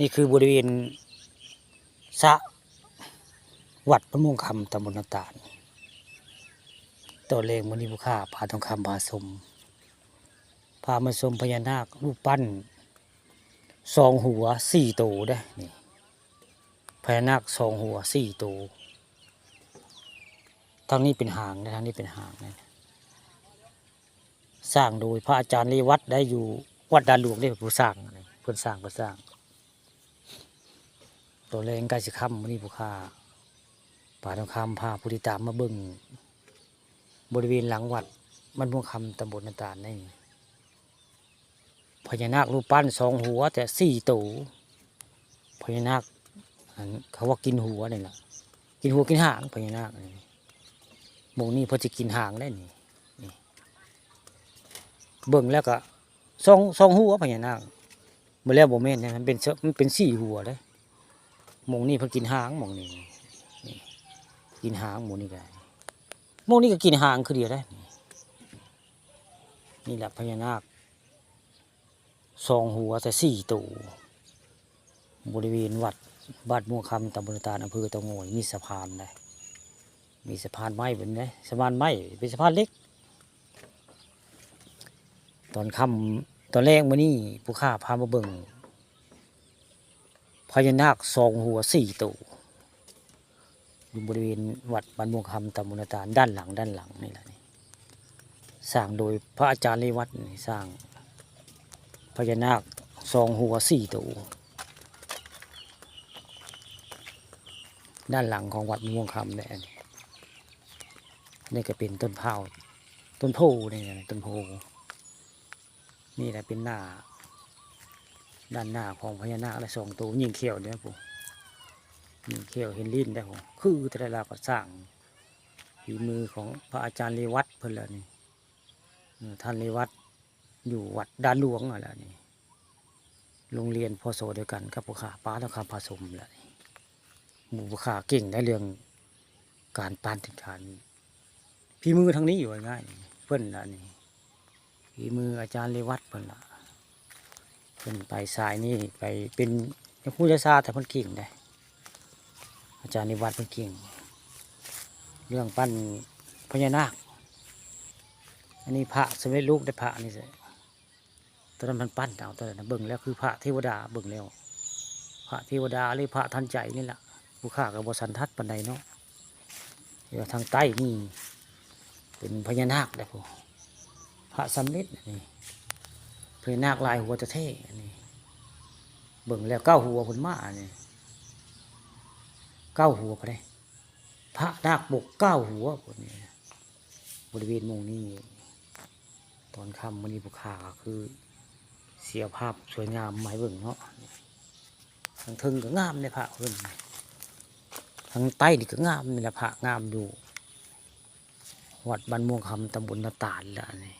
นี่คือบริเวณสะวัดพระมงคำตำบลนาตาลตัวเลงมณีบุค่าพาทองคำพาสมพามาชมพญานาครูปปั้นสองหัวสี่ตัวได้นี่พญานาคสองหัวสี่ตัวทางนี้เป็นหางนะทางนี้เป็นหางนะสร้างโดยพระอาจารย์เรวัตได้อยู่วัดดานหลวงได้ผู้สร้างเพื่อนสร้างเพื่อนสร้าง ตัวแรงใกล้สิค่ำวันนี้ผู้ค่าป่าทองคำพาผู้ติดตามมาเบิ่งบริเวณหลังวัดมันม่วงคำตำบลนาตาลนี่พญานาครูปปั้นสองหัว แต่สี่ตูพญานาคเขาว่ากินหัวนี่แหละกินหัวกินหางพญานาคนี่หมงนี้พอจะกินหางได้นี่นี่เบิ่งแล้วก็สองสองหัวพญานาคเมื่อแล้วโมเมนต์มันเป็นมันเป็นสี่หัวเลย มงนี่เพิ่นกินหางมงนี่กินหางหมงนี่ก็ได้หมงนี่ก็กินหางคือเดียวได้นี่แหละพญานาคสองหัวแต่สี่ตัวบริเวณวัดบ้านม่วงคำตำบลตาลอำเภอตะโงยมีสะพานเลยมีสะพานไม้เป็นไงสะพานไม้เป็นสะพานเล็ก ตอนค่ำตอนแรกมื่อนี้ผู้ข้าพามาเบิ่ง พญานาคสองหัวสี่ตัวอยู่บริเวณวัดบ้านม่วงคำตำบลนาตาลด้านหลังด้านหลังนี่แหละนี่สร้างโดยพระอาจารย์เลวัตนี่สร้างพญานาคสองหัวสี่ตัวด้านหลังของวัดม่วงคำเนี่ยนี่นี่ก็เป็นต้นเผาต้นโพนี่นะต้นโพนี่แหละเป็นหน้า ด้านหน้าของพญานาคและสองตัวยิงเขียวเนี่ยผมยิงเขียวเห็นลิ้นได้ผมคือแต่ละก็สร้างฝีมือของพระอาจารย์เรวัตเพิ่นละนี่ท่านเรวัตอยู่วัดด้านหลวงอะไรนี่โรงเรียนพอโสเดียวกันกับผู้ขาป้าและคำผสมแหละหมู่ผู้ขาเก่งได้เรื่องการปานถึงการฝีมือทางนี้อยู่ง่ายเพิ่นละนี่ฝีมืออาจารย์เรวัตเพิ่นละ เพิ่นไปสายนี่ไปเป็นนักผู้ชาแต่พันเก่งได้อาจารย์นิวัฒน์เพิ่นเก่ง เรื่องปั้นพญานาค อันนี้พระสมเด็จลูกได้พระนี่สิตอนนั้นมันปั้นเอาตอนนั้นเบิ่งแล้วคือพระเทวดาเบิ่งแล้ว พระเทวดาหรือพระทันใจนี่แหละผู้ข้ากับบสันทัดปันใดเนาะเดี๋ยวทางใต้นี่เป็นพญานาคได้พวกพระสำเร็จนี่ พญานาคลายหัวจะเท่นนี้เบิ่งแล้วเก้าหัวผลมาอันนี้เก้าหัวไปเลยพระนาคบกเก้าหัวคนนี้บริเวณมงนี้ ตอนค่ำมันนี้บุคาคือ เสียภาพสวยงามหมายเบิ่งเนาะทางทึงก็งามในพระเพิ่นทางใต้นี่ก็งามนี่แหละพระงามอยู่วัดบ้านม่วงคำตำบลนาตาลละนี่